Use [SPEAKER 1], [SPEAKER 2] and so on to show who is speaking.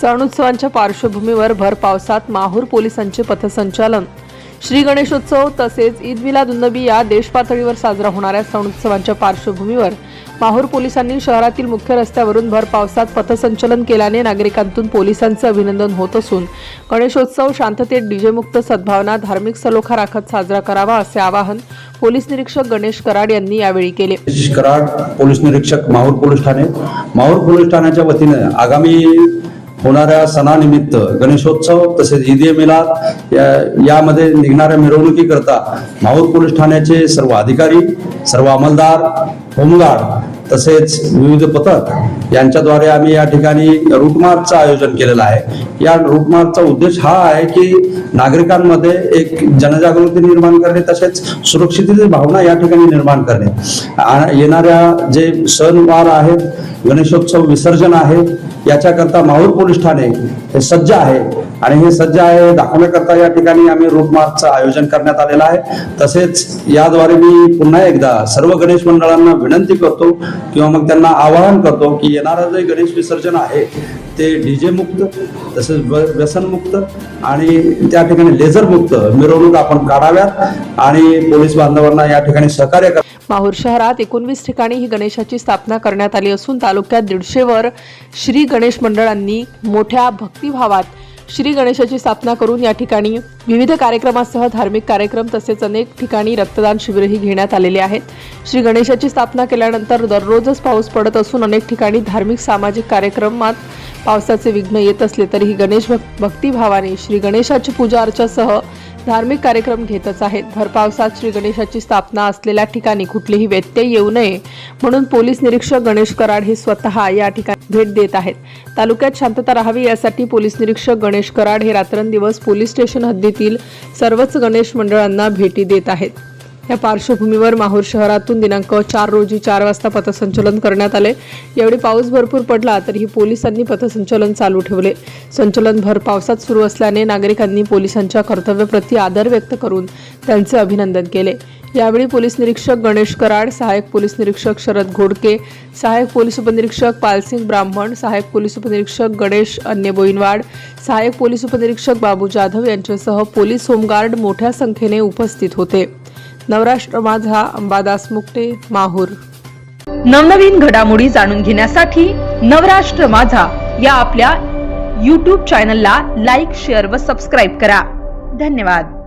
[SPEAKER 1] सण उत्सवांच्या पार्श्वभूमीवर भर पावसात माहूर पोलिसांचे पथसंचालन. श्री गणेशोत्सव तसेच ईद मिलादुन्नबी या देशपातळीवर साजरा होणाऱ्या सण उत्सवांच्या पार्श्वभूमीवर माहूर पोलिसांनी शहरातील मुख्य रस्त्यावरून भर पावसात पथसंचलन केल्याने नागरिकांतून पोलिसांचं अभिनंदन होत असून गणेशोत्सव शांततेत डीजेमुक्त सद्भावना धार्मिक सलोखा राखत साजरा करावा असे आवाहन पोलीस निरीक्षक गणेश कराड यांनी यावेळी केले.
[SPEAKER 2] कराड पोलीस निरीक्षक माहूर पोलीस ठाणे. माहूर पोलीस ठाण्याच्या वतीने आगामी होणाऱ्या सणानिमित्त गणेशोत्सव तसेच ईद ए मिलाद या- यामध्ये निघणाऱ्या मिरवणुकीकरता माहूर पोलीस ठाण्याचे सर्व अधिकारी सर्व अंमलदार होमगार्ड तसेच विविध पथक यांच्याद्वारे आम्ही या ठिकाणी रूट मार्चचं आयोजन केलेलं आहे. या रूट मार्चचा उद्देश हा आहे की नागरिकांमध्ये एक जनजागृती निर्माण करणे तसेच सुरक्षिततेची भावना या ठिकाणी निर्माण करणे. येणाऱ्या जे सणवार आहेत गणेशोत्सव विसर्जन आहे याच्याकरता माहूर पोलीस ठाणे हे सज्ज आहे. आणि हे सज्ज आहे. दाखवण्याकरता या ठिकाणी आम्ही रोड मार्चचं आयोजन करण्यात आलेलं आहे. तसेच याद्वारे मी पुन्हा एकदा सर्व गणेश मंडळांना विनंती करतो किंवा मग त्यांना आवाहन करतो की येणारं जे गणेश विसर्जन आहे ते डीजे मुक्त तसेच व्यसनमुक्त आणि त्या ठिकाणी लेझर मुक्त मिरवणूक आपण काढाव्यात आणि पोलीस बांधवांना या ठिकाणी सहकार्य करा
[SPEAKER 1] माहूर शहरात एकोणवीस ठिकाणी ही गणेशाची स्थापना करण्यात आली असून तालुक्यात दीडशेवर श्री गणेश मंडळांनी मोठ्या भक्तिभावात श्री गणेशाची स्थापना करून या ठिकाणी विविध कार्यक्रमासह धार्मिक कार्यक्रम तसेच अनेक ठिकाणी रक्तदान शिबिरही घेण्यात आलेले आहेत. श्री गणेशाची स्थापना केल्यानंतर दररोजच पाऊस पडत असून अनेक ठिकाणी धार्मिक सामाजिक कार्यक्रमात पावसाचे विघ्न येत असले तरीही गणेश भक्तिभावाने श्री गणेशाची पूजा अर्चासह धार्मिक कार्यक्रम घेतच आहेत. भर पावसात श्री गणेशाची स्थापना असलेल्या ठिकाणी कुठलेही व्यत्यय येऊ नये म्हणून पोलीस निरीक्षक गणेश कराड हे स्वतः या ठिकाणी भेट देत आहेत. तालुक्यात शांतता राहावी यासाठी पोलीस निरीक्षक गणेश कराड हे रात्रंदिवस पोलीस स्टेशन हद्दीतील सर्वच गणेश मंडळांना भेटी देत आहेत. या पार्श्वभूमीवर माहूर शहरातून दिनांक चार रोजी चार वाजता पथसंचलन करण्यात आले. यावेळी पाऊस भरपूर पडला तरीही पोलिसांनी पथसंचलन चालू ठेवले. संचलन भर पावसात सुरू असल्याने नागरिकांनी पोलिसांच्या कर्तव्यप्रती आदर व्यक्त करून त्यांचे अभिनंदन केले. यावेळी पोलीस निरीक्षक गणेश कराड सहाय्यक पोलीस निरीक्षक शरद घोडके सहाय्यक पोलीस उपनिरीक्षक पालसिंग ब्राह्मण सहाय्यक पोलीस उपनिरीक्षक गणेश अन्य बोईनवाड सहाय्यक पोलीस उपनिरीक्षक बाबू जाधव यांच्यासह पोलीस होमगार्ड मोठ्या संख्येने उपस्थित होते. नवराष्ट्र माझा अंबादास मुक्ते माहूर.
[SPEAKER 3] नवनवीन घडामोडी जाणून घेण्यासाठी नवराष्ट्र माझा या आपल्या यूट्यूब चॅनलला लाईक शेअर व सबस्क्राईब करा. धन्यवाद.